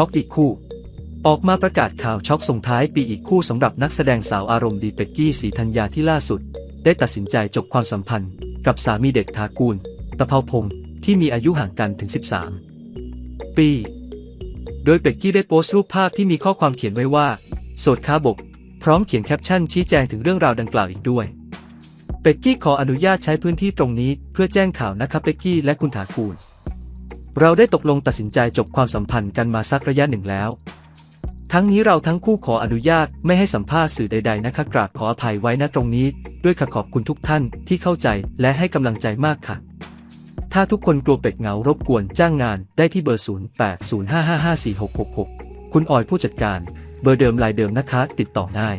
ช็อกอีกคู่ ออกมาประกาศข่าวช็อกส่งท้ายปีอีกคู่สำหรับนักแสดงสาวอารมณ์ดีเป็กกี้สีธัญญาที่ล่าสุด ได้ตัดสินใจจบความสัมพันธ์ กับสามีเด็กทากูลตะเภาพงศ์ที่มีอายุห่างกันถึง 13 ปี โดยเป็กกี้ได้โพสต์รูปภาพที่มีข้อความเขียนไว้ว่า โสดคาบก พร้อมเขียนแคปชั่นชี้แจงถึงเรื่องราวดังกล่าวอีกด้วยเป็กกี้ขออนุญาตใช้พื้นที่ตรงนี้เพื่อแจ้งข่าวนะครับเป็กกี้และคุณถากูล เราได้ตกลงตัดสินใจจบความสัมพันธ์กันมาสักระยะหนึ่งแล้ว ทั้งนี้เราทั้งคู่ขออนุญาตไม่ให้สัมภาษณ์สื่อใด ๆ นะคะกราบขออภัยไว้ณตรงนี้ ด้วยค่ะขอบคุณทุกท่านที่เข้าใจและให้กำลังใจมากค่ะ ถ้าทุกคนกลัวเป็ดเหงารบกวนจ้างงานได้ที่เบอร์ 0805554666 คุณออยผู้จัดการ เบอร์เดิมลายเดิมนะคะ ติดต่อง่าย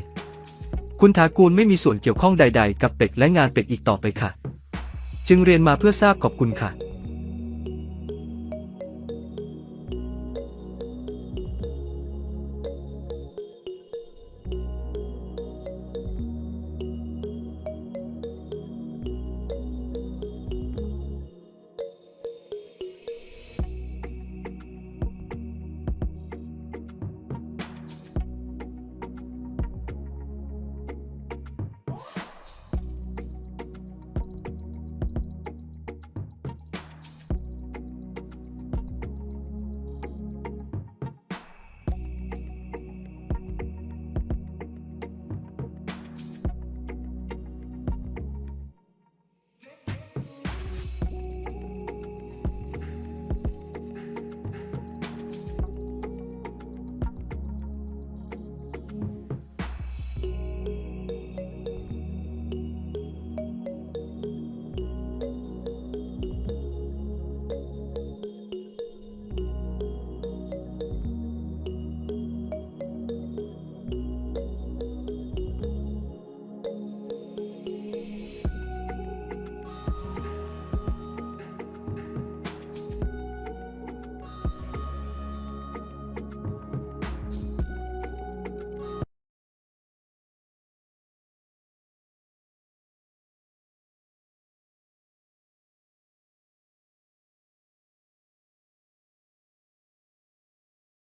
คุณทากูลไม่มีส่วนเกี่ยวข้องใด ๆ กับเป็ดและงานเป็ดอีกต่อไปค่ะ จึงเรียนมาเพื่อทราบขอบคุณค่ะ